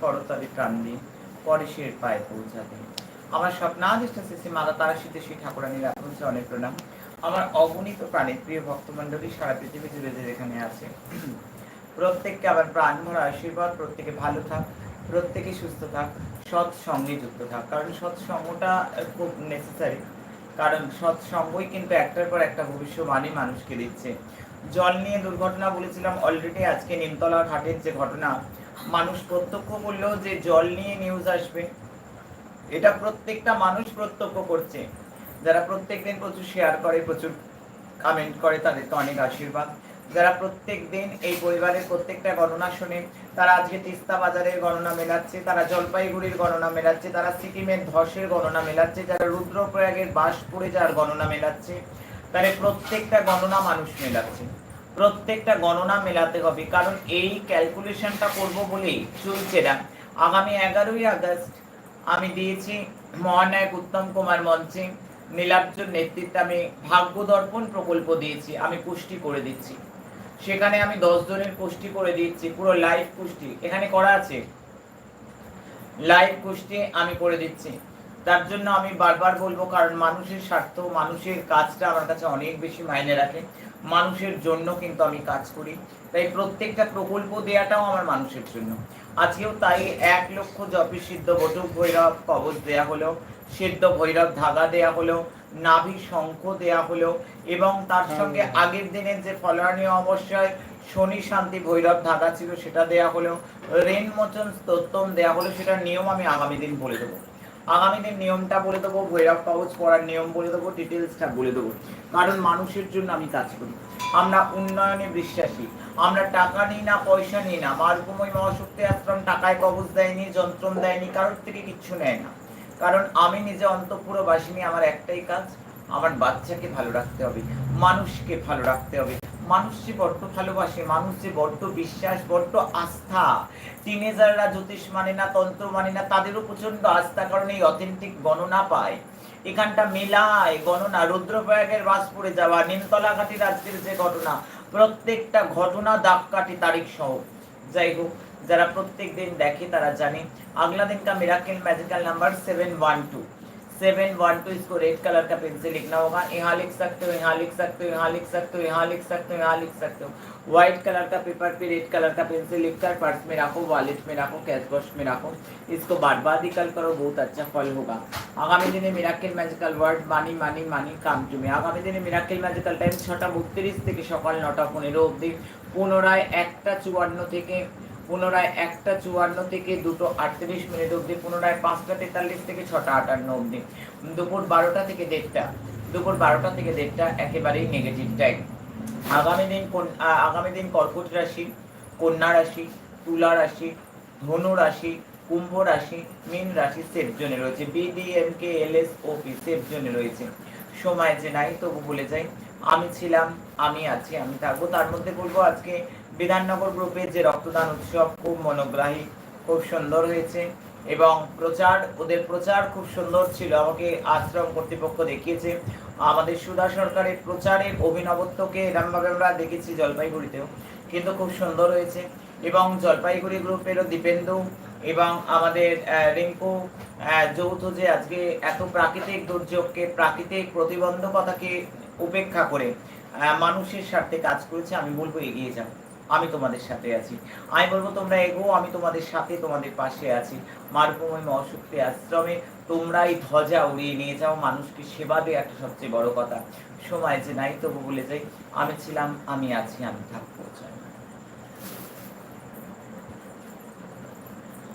করতলে দিই পরে সে পায়ে পৌঁছাতে আমার স্বপ্নাদিষ্ট শ্রী মাতা তারা শীতে শ্রী ঠাকুরানী রাখুনছে অনেক প্রণাম। আমার অগণিত প্রাণের প্রিয় ভক্তমণ্ডলী সারা পৃথিবী জুড়ে যে যেখানে আছে। প্রত্যেককে আবার প্রাণ ভরা আশীর্বাদ, প্রত্যেকে ভালো থাক, প্রত্যেকে সুস্থ থাক সৎ সঙ্গে যুক্ত থাক। কারণ সৎসঙ্গটা খুব নেসেসারি কারণ সৎসঙ্গই কিন্তু একটার পর একটা ভবিষ্যবাণী মানুষকে দিচ্ছে। জল নিয়ে দুর্ঘটনা বলেছিলাম অলরেডি আজকে নিমতলা ঘাটের যে ঘটনা মানুষ প্রত্যক্ষ করলেও যে জল নিয়ে নিউজ আসবে, এটা প্রত্যেকটা মানুষ প্রত্যক্ষ করছে। যারা প্রত্যেক দিন প্রচুর শেয়ার করে, প্রচুর কমেন্ট করে, তাদের তো অনেক আশীর্বাদ। যারা প্রত্যেক দিন এই পরিবারের প্রত্যেকটা গণনা শোনে, তারা আজকে তিস্তা বাজারের গণনা মেলাচ্ছে, তারা জলপাইগুড়ির গণনা মেলাচ্ছে, তারা সিকিমের ধসের গণনা মেলাচ্ছে, যারা রুদ্রপ্রয়াগের বাসপুরে যার গণনা মেলাচ্ছে তারা প্রত্যেকটা গণনা মানুষ মেলাচ্ছে। প্রত্যেকটা গণনা মেলাতে হবে, কারণ এই ক্যালকুলেশনটা করব বলেই চলছে না। আগামী এগারোই আগস্ট আমি দিয়েছি মহানায়ক উত্তম কুমার মঞ্চে নীলাব্জর নেতৃত্বে আমি ভাগ্য দর্পণ প্রকল্প দিয়েছি, আমি পুষ্টি করে দিচ্ছি। সেখানে আমি দশ জনের পুষ্টি করে দিচ্ছি পুরো লাইভ পুষ্টি এখানে করা আছে? লাইভ কুষ্টি আমি করে দিচ্ছি। তার জন্য আমি বারবার বলব, কারণ মানুষের স্বার্থ, মানুষের কাজটা আমার কাছে অনেক বেশি মাইনে রাখে। মানুষের জন্য কিন্তু আমি কাজ করি। তাই প্রত্যেকটা প্রকল্প দেওয়াটাও আমার মানুষের জন্য। আজকেও তাই এক লক্ষ জপি সিদ্ধ বটুক ভৈরব কবচ দেয়া হলো সিদ্ধ ভৈরব ধাগা দেয়া হলো নাভি শঙ্খ দেয়া হলো এবং তার সঙ্গে আগের দিনের যে ফলানীয় অবশ্যই শনি শান্তি ভৈরব ধাগা ছিল সেটা দেয়া হলো রেন মোচন স্তোত্তম দেয়া হলো সেটার নিয়ম আমি আগামী দিন বলে দেবো। আগামী দিন নিয়মটা বলে দেবো, ভৈরব কবচ পড়ার নিয়ম বলে দেবো ডিটেলসটা বলে দেবো। কারণ মানুষের জন্য আমি কাজ করি। আমরা উন্নয়নে বিশ্বাসী। আমরা টাকা নিই না, পয়সা নিই না। মারকুময় মহাশক্তি আশ্রম, টাকায় কবচ দেয়নি, যন্ত্রণ দেয়নি, কারোর থেকে কিচ্ছু নেয় না। কারণ আমি নিজে অন্তঃপুরবাসিনী, আমার একটাই কাজ আমার বাচ্চাকে ভালো রাখতে হবে, মানুষকে ভালো রাখতে হবে। মানুষ যে বড্ড ভালোবাসে, মানুষ যে বড্ড বিশ্বাস, বড্ড আস্থা টিনেজাররা জ্যোতিষ মানে না, তন্ত্র মানে না, তাদেরও প্রচণ্ড আস্থা, কারণ এই অথেন্টিক গণনা পায়। এখানটা মেলায় গণনা, রুদ্রপ্রয়াগের বাস পড়ে যাওয়া নিমতলাঘাটির আজকের যে ঘটনা, প্রত্যেকটা ঘটনা দাগ কাটি তারিখ সহ। যাই হোক, যারা প্রত্যেক দিন দেখে তারা জানে। আগলা দিনটা miracle magical number seven one two seven one two इसको रेड कलर का पेन से लिखना होगा यहाँ लिख सकते हो यहाँ लिख सकते हो यहाँ लिख सकते हो यहाँ लिख सकते हो यहाँ लिख सकते हो व्हाइट कलर का पेपर पे रेड कलर का पेन से लिख कर पर्स में रखो वॉलेट में रखो कैश बॉक्स में रखो इसको बार बार निकल करो बहुत अच्छा फल होगा আগামী দিনে miracle magical word money money money come to me আগামী দিনে মিরাকেল ম্যাজিক্যাল টাইম ছটা বত্রিশ থেকে সকাল নটা পনেরো অবধি পুনরায় একটা চুয়ান্ন থেকে পুনরায় একটা চুয়ান্ন থেকে দুটো আটত্রিশ মিনিট অবধি, পুনরায় পাঁচটা তেতাল্লিশ থেকে ছটা আটান্ন অবধি। দুপুর বারোটা থেকে দেড়টা, দুপুর বারোটা থেকে দেড়টা একেবারেই নেগেটিভ টাইম আগামী দিন কোন আগামী দিন কর্কট রাশি, কন্যা রাশি, তুলা রাশি, ধনু রাশি, কুম্ভ রাশি, মীন রাশি সেফ জোনে রয়েছে। বিডিএম কে এল এস ওপি সেফ জোনে রয়েছে। সময় যে নাই, তবু বলে যাই, আমি ছিলাম, আমি আছি, আমি থাকব। তার মধ্যে বলব আজকে বিধাননগর গ্রুপের যে রক্তদান উৎসব খুব মনোগ্রাহী, খুব সুন্দর হয়েছে এবং প্রচার, ওদের প্রচার খুব সুন্দর ছিল, আমাকে আশ্রম কর্তৃপক্ষ দেখিয়েছে। আমাদের সুধা সরকারের প্রচারের অভিনবত্বকে এরমভাবে আমরা দেখেছি জলপাইগুড়িতেও, কিন্তু খুব সুন্দর হয়েছে। এবং জলপাইগুড়ি গ্রুপেরও দীপেন্দু এবং আমাদের রিঙ্কু যৌথ যে আজকে এত প্রাকৃতিক দুর্যোগকে, প্রাকৃতিক প্রতিবন্ধকতাকে উপেক্ষা করে মানুষের স্বার্থে কাজ করেছে, আমি বলব এগিয়ে যাও। আমি তোমাদের সাথে আছি। আমি বলব, তোমরা এগো আমি তোমাদের সাথে তোমাদের পাশে আছি। মারকুময় অশক্তি আশ্রমে তোমরা এই ধ্বজা উড়িয়ে নিয়ে যাও, মানুষকে সেবা দেওয়া একটা সবচেয়ে বড় কথা। সময় যে নাই, তবু বলে যাই, আমি ছিলাম, আমি আছি, আমি থাকব